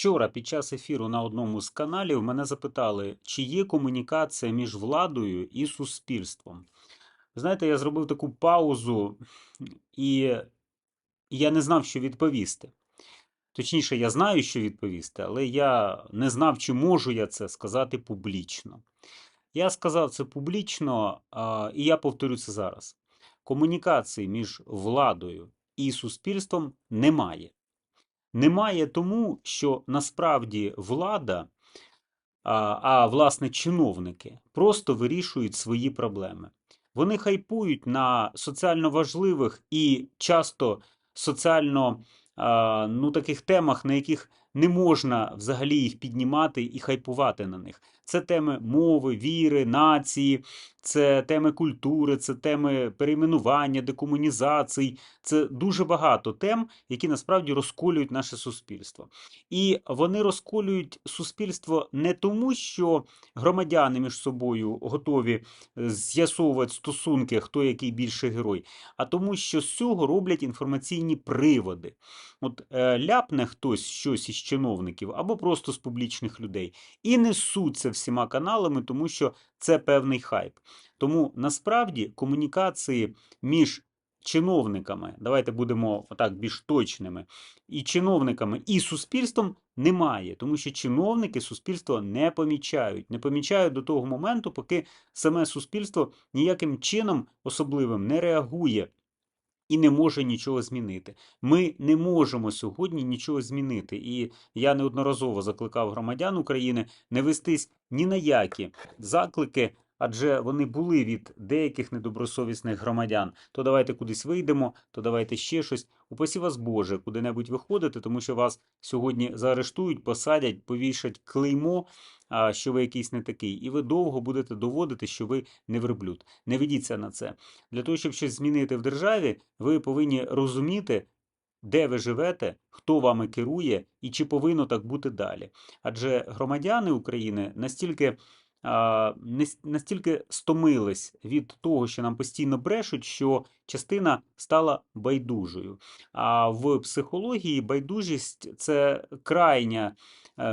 Вчора під час ефіру на одному з каналів мене запитали, чи є комунікація між владою і суспільством. Знаєте, я зробив таку паузу, і я не знав, що відповісти. Точніше, я знаю, що відповісти, але я не знав, чи можу я це сказати публічно. Я сказав це публічно, і я повторю це зараз. Комунікації між владою і суспільством немає. Немає тому, що насправді влада, а, а власне чиновники, просто вирішують свої проблеми. Вони хайпують на соціально важливих і часто соціально а, ну, таких темах, на яких не можна взагалі їх піднімати і хайпувати на них. Це теми мови, віри, нації, це теми культури, це теми перейменування, декомунізацій. Це дуже багато тем, які насправді розколюють наше суспільство. І вони розколюють суспільство не тому, що громадяни між собою готові е, з'ясовувати стосунки, хто який більший герой, а тому, що з цього роблять інформаційні приводи. От е, ляпне хтось щось із чиновників або просто з публічних людей і несуть це всіма каналами, тому що це певний хайп. Тому насправді комунікації між чиновниками, давайте будемо так більш точними, і чиновниками, і суспільством немає, тому що чиновники суспільство не помічають, не помічають до того моменту, поки саме суспільство ніяким чином особливим не реагує. І не може нічого змінити. Ми не можемо сьогодні нічого змінити. І я неодноразово закликав громадян України не вестись ні на які заклики, адже вони були від деяких недобросовісних громадян. То давайте кудись вийдемо, то давайте ще щось. Упасі вас Боже, куди-небудь виходити, тому що вас сьогодні заарештують, посадять, повішать клеймо, що ви якийсь не такий, і ви довго будете доводити, що ви не верблюд. Не ведіться на це. Для того, щоб щось змінити в державі, ви повинні розуміти. Де ви живете, хто вами керує і чи повинно так бути далі? Адже громадяни України настільки а, настільки стомились від того, що нам постійно брешуть, що частина стала байдужою. А в психології байдужість це крайня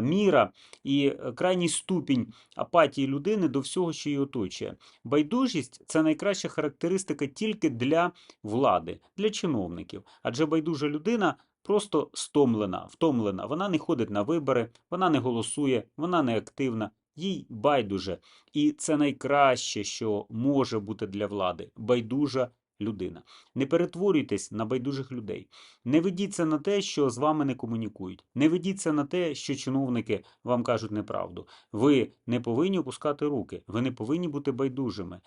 міра і е, крайній ступінь апатії людини до всього, що її оточує. Байдужість це найкраща характеристика тільки для влади, для чиновників. Адже байдужа людина. Просто стомлена, втомлена. Вона не ходить на вибори, вона не голосує, вона не активна, їй байдуже. І це найкраще, що може бути для влади байдужа людина. Не перетворюйтесь на байдужих людей. Не ведіться на те, що з вами не комунікують. Не ведіться на те, що чиновники вам кажуть неправду. Ви не повинні опускати руки, ви не повинні бути байдужими.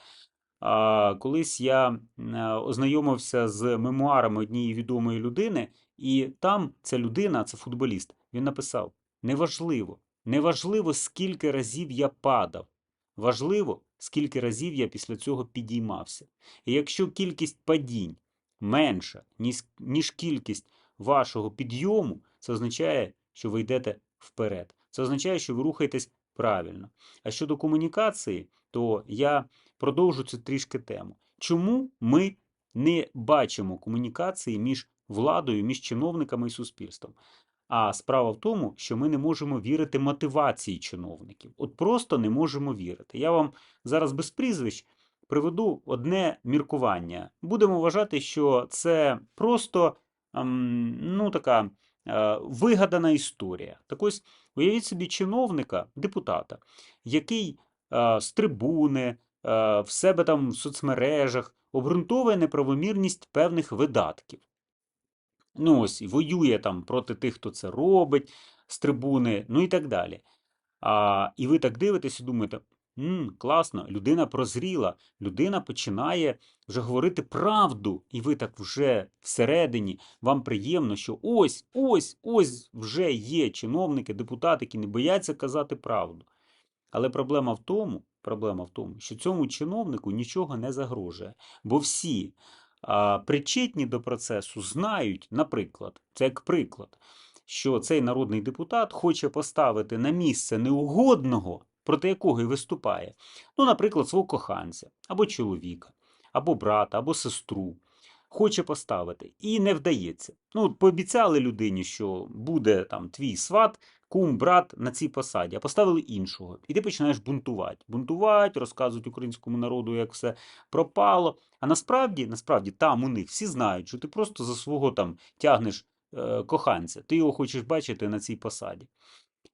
А, колись я ознайомився з мемуарами однієї відомої людини, і там ця людина, це футболіст, він написав: неважливо, неважливо, скільки разів я падав. Важливо, скільки разів я після цього підіймався. І якщо кількість падінь менша, ніж, кількість вашого підйому, це означає, що ви йдете вперед. Це означає, що ви рухаєтесь правильно. А щодо комунікації, то я продовжу цю трішки тему. Чому ми не бачимо комунікації між владою, між чиновниками і суспільством? А справа в тому, що ми не можемо вірити мотивації чиновників. От просто не можемо вірити. Я вам зараз без прізвищ приведу одне міркування. Будемо вважати, що це просто ем, ну, така е, вигадана історія. Так ось уявіть собі чиновника, депутата, який е, з трибуни, е, в себе там в соцмережах обґрунтовує неправомірність певних видатків. Ну ось, воює там проти тих, хто це робить з трибуни, ну і так далі. А, і ви так дивитесь і думаєте, М, класно, людина прозріла, людина починає вже говорити правду, і ви так вже всередині вам приємно, що ось, ось, ось вже є чиновники, депутати, які не бояться казати правду. Але проблема в тому, проблема в тому, що цьому чиновнику нічого не загрожує, бо всі причетні до процесу знають, наприклад, це як приклад, що цей народний депутат хоче поставити на місце неугодного, проти якого і виступає, ну, наприклад, свого коханця, або чоловіка, або брата, або сестру. Хоче поставити і не вдається. Ну, пообіцяли людині, що буде там твій сват, кум, брат на цій посаді, а поставили іншого. І ти починаєш бунтувати. Бунтувати, розказують українському народу, як все пропало. А насправді, насправді, там у них всі знають, що ти просто за свого там тягнеш е, коханця, ти його хочеш бачити на цій посаді.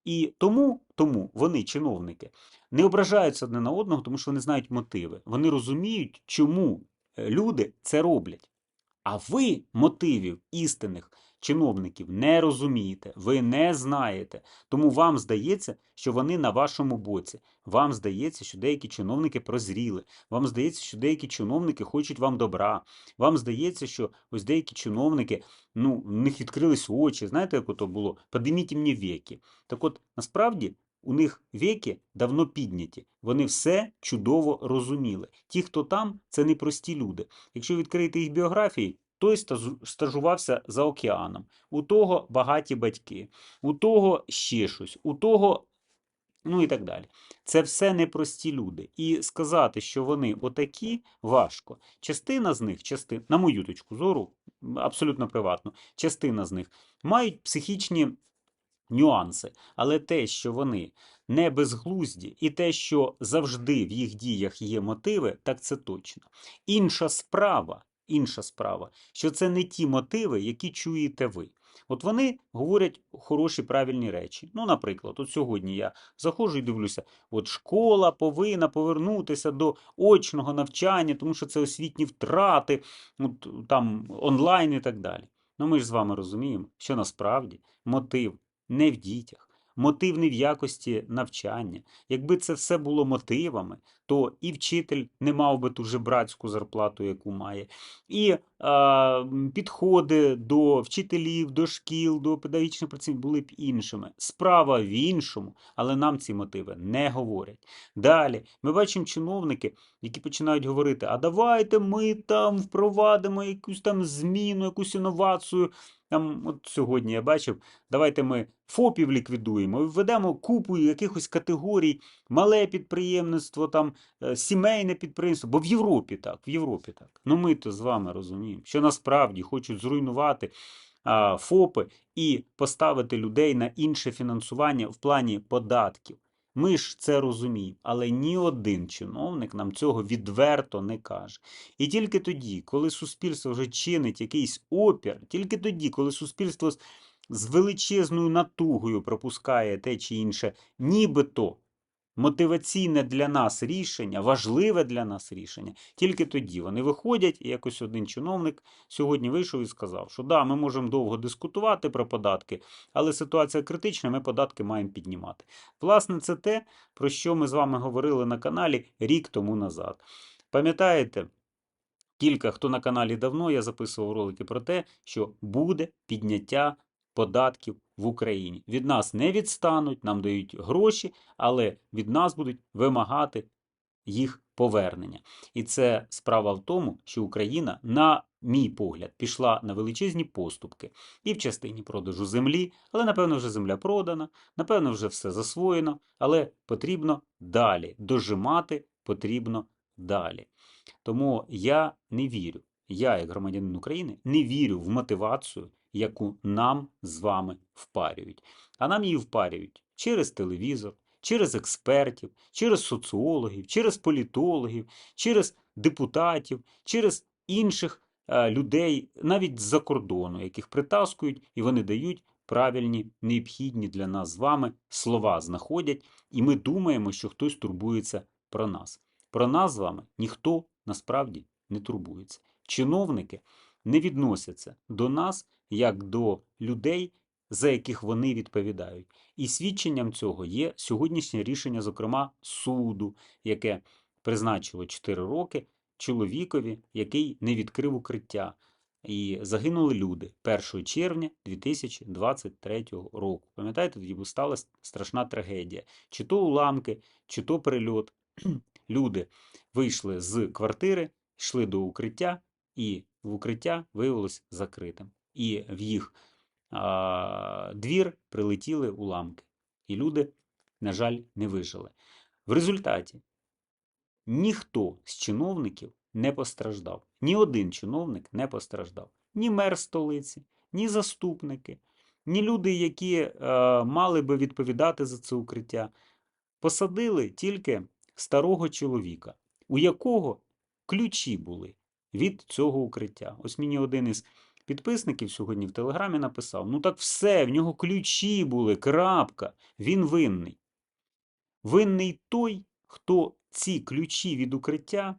І тому, тому вони, чиновники, не ображаються одне на одного, тому що вони знають мотиви. Вони розуміють, чому е, люди це роблять. А ви мотивів істинних чиновників не розумієте, ви не знаєте. Тому вам здається, що вони на вашому боці. Вам здається, що деякі чиновники прозріли. Вам здається, що деякі чиновники хочуть вам добра. Вам здається, що ось деякі чиновники, ну, в них відкрились очі. Знаєте, як ото було? Подиміть мені веки. Так от, насправді, у них веки давно підняті. Вони все чудово розуміли. Ті, хто там, це не прості люди. Якщо відкрити їх біографії, той стажувався за океаном, у того багаті батьки, у того ще щось, у того, ну і так далі. Це все непрості люди. І сказати, що вони отакі, важко. Частина з них, частина, на мою точку зору, абсолютно приватно, частина з них мають психічні нюанси, але те, що вони не безглузді, і те, що завжди в їх діях є мотиви, так це точно. Інша справа, інша справа, що це не ті мотиви, які чуєте ви. От вони говорять хороші правильні речі. Ну, наприклад, от сьогодні я заходжу і дивлюся, от школа повинна повернутися до очного навчання, тому що це освітні втрати, от, там онлайн і так далі. Ну ми ж з вами розуміємо, що насправді мотив не в дітях, мотив не в якості навчання. Якби це все було мотивами, то і вчитель не мав би ту жебрацьку зарплату, яку має, і м, підходи до вчителів, до шкіл, до педагогічних працівників були б іншими. Справа в іншому, але нам ці мотиви не говорять. Далі ми бачимо чиновники, які починають говорити: а давайте ми там впровадимо якусь там зміну, якусь інновацію. Там, от сьогодні я бачив, давайте ми ФОПів ліквідуємо, введемо купу якихось категорій, мале підприємництво, там, е, сімейне підприємство, бо в Європі так, в Європі так. Ну ми то з вами розуміємо, що насправді хочуть зруйнувати а, ФОПи і поставити людей на інше фінансування в плані податків. Ми ж це розуміємо, але ні один чиновник нам цього відверто не каже. І тільки тоді, коли суспільство вже чинить якийсь опір, тільки тоді, коли суспільство з- величезною натугою пропускає те чи інше, нібито мотиваційне для нас рішення, важливе для нас рішення, тільки тоді вони виходять, і якось один чиновник сьогодні вийшов і сказав, що да, ми можемо довго дискутувати про податки, але ситуація критична, ми податки маємо піднімати. Власне, це те, про що ми з вами говорили на каналі рік тому назад. Пам'ятаєте? Кілька, хто на каналі давно, я записував ролики про те, що буде підняття податків в Україні. Від нас не відстануть, нам дають гроші, але від нас будуть вимагати їх повернення. І це справа в тому, що Україна, на мій погляд, пішла на величезні поступки і в частині продажу землі, але напевно вже земля продана, напевно, вже все засвоєно, але потрібно далі дожимати, потрібно далі. Тому я не вірю, я, як громадянин України, не вірю в мотивацію, яку нам з вами впарюють. А нам її впарюють через телевізор, через експертів, через соціологів, через політологів, через депутатів, через інших е, людей, навіть з-за кордону, яких притаскують, і вони дають правильні, необхідні для нас з вами слова знаходять, і ми думаємо, що хтось турбується про нас. Про нас з вами ніхто насправді не турбується. Чиновники не відносяться до нас як до людей, за яких вони відповідають. І свідченням цього є сьогоднішнє рішення, зокрема, суду, яке призначило 4 роки чоловікові, який не відкрив укриття. І загинули люди 1 червня 2023 року. Пам'ятаєте, тоді сталася страшна трагедія. Чи то уламки, чи то прильот. Люди вийшли з квартири, йшли до укриття, і в укриття виявилось закритим. І в їх а, двір прилетіли уламки. І люди, на жаль, не вижили. В результаті ніхто з чиновників не постраждав. Ні один чиновник не постраждав. Ні мер столиці, ні заступники, ні люди, які е, мали би відповідати за це укриття. Посадили тільки старого чоловіка, у якого ключі були від цього укриття. Ось мені один із підписників сьогодні в Телеграмі написав: ну так все, в нього ключі були, крапка, він винний. Винний той, хто ці ключі від укриття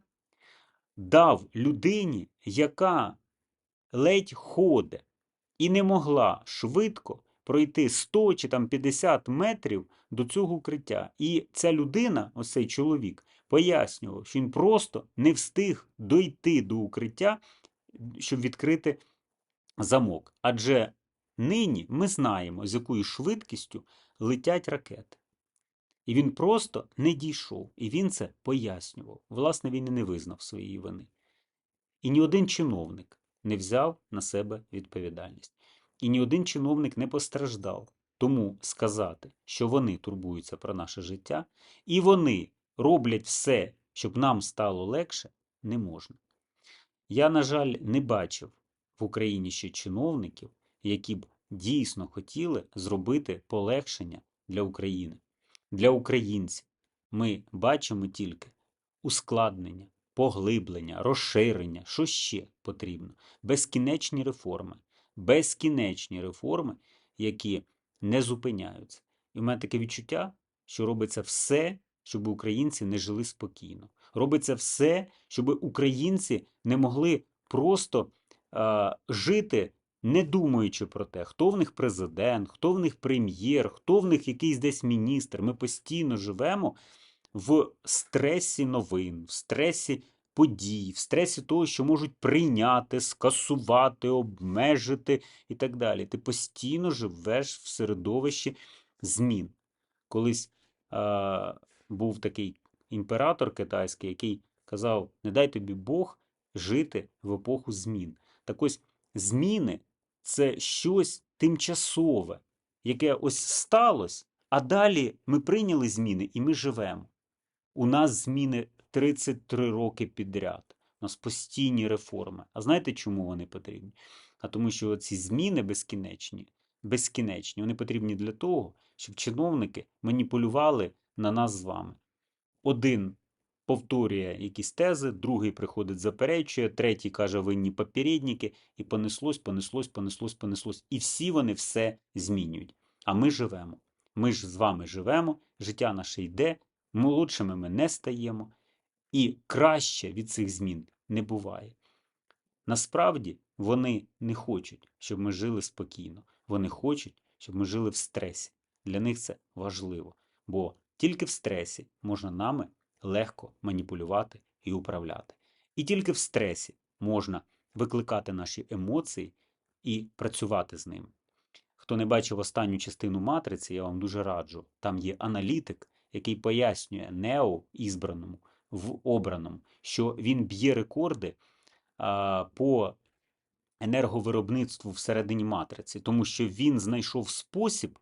дав людині, яка ледь ходить і не могла швидко пройти 100 чи там 50 метрів до цього укриття. І ця людина, ось цей чоловік, пояснював, що він просто не встиг дойти до укриття, щоб відкрити замок. Адже нині ми знаємо, з якою швидкістю летять ракети. І він просто не дійшов, і він це пояснював. Власне, він і не визнав своєї вини. І ні один чиновник не взяв на себе відповідальність. І ні один чиновник не постраждав. Тому сказати, що вони турбуються про наше життя, і вони роблять все, щоб нам стало легше, не можна. Я, на жаль, не бачив в Україні ще чиновників, які б дійсно хотіли зробити полегшення для України, для українців. Ми бачимо тільки ускладнення, поглиблення, розширення, що ще потрібно, безкінечні реформи, безкінечні реформи, які не зупиняються. І в мене таке відчуття, що робиться все, щоб українці не жили спокійно. Робиться все, щоб українці не могли просто е, жити, не думаючи про те, хто в них президент, хто в них прем'єр, хто в них якийсь десь міністр. Ми постійно живемо в стресі новин, в стресі подій, в стресі того, що можуть прийняти, скасувати, обмежити і так далі. Ти постійно живеш в середовищі змін. Колись е, був такий імператор китайський, який казав: не дай тобі Бог жити в епоху змін. Так ось зміни це щось тимчасове, яке ось сталося, а далі ми прийняли зміни і ми живемо. У нас зміни 33 роки підряд. У нас постійні реформи. А знаєте, чому вони потрібні? А тому, що ці зміни безкінечні, безкінечні, вони потрібні для того, щоб чиновники маніпулювали на нас з вами. Один повторює якісь тези, другий приходить, заперечує, третій каже винні попередники, і понеслось, понеслось, понеслось, понеслось. І всі вони все змінюють. А ми живемо. Ми ж з вами живемо, життя наше йде, молодшими ми не стаємо, і краще від цих змін не буває. Насправді вони не хочуть, щоб ми жили спокійно. Вони хочуть, щоб ми жили в стресі. Для них це важливо, бо тільки в стресі можна нами легко маніпулювати і управляти. І тільки в стресі можна викликати наші емоції і працювати з ними. Хто не бачив останню частину матриці, я вам дуже раджу. Там є аналітик, який пояснює Нео ізбраному в обраному, що він б'є рекорди а, по енерговиробництву всередині матриці, тому що він знайшов спосіб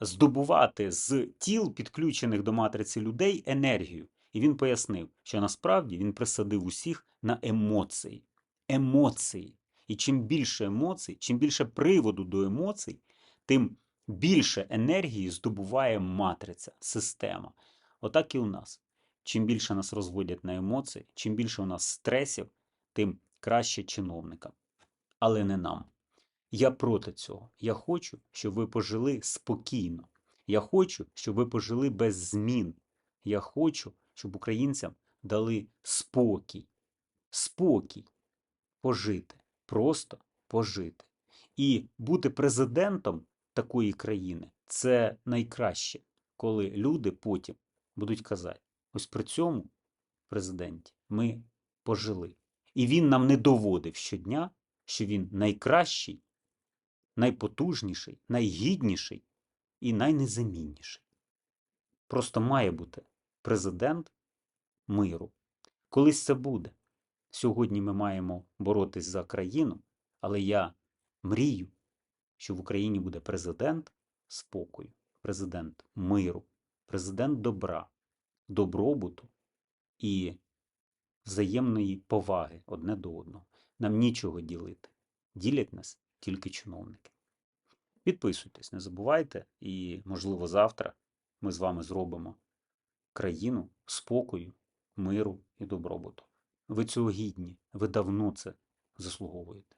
здобувати з тіл, підключених до матриці людей, енергію. І він пояснив, що насправді він присадив усіх на емоції. Емоції. І чим більше емоцій, чим більше приводу до емоцій, тим більше енергії здобуває матриця, система. Отак і у нас. Чим більше нас розводять на емоції, чим більше у нас стресів, тим краще чиновникам. Але не нам. Я проти цього. Я хочу, щоб ви пожили спокійно. Я хочу, щоб ви пожили без змін. Я хочу, щоб українцям дали спокій. Спокій пожити. Просто пожити. І бути президентом такої країни це найкраще, коли люди потім будуть казати: ось при цьому президенті ми пожили. І він нам не доводив щодня, що він найкращий, найпотужніший, найгідніший і найнезамінніший. Просто має бути президент миру. Колись це буде. Сьогодні ми маємо боротись за країну, але я мрію, що в Україні буде президент спокою, президент миру, президент добра, добробуту і взаємної поваги одне до одного. Нам нічого ділити. Ділять нас тільки чиновники. Підписуйтесь, не забувайте, і, можливо, завтра ми з вами зробимо країну спокою, миру і добробуту. Ви цього гідні, ви давно це заслуговуєте.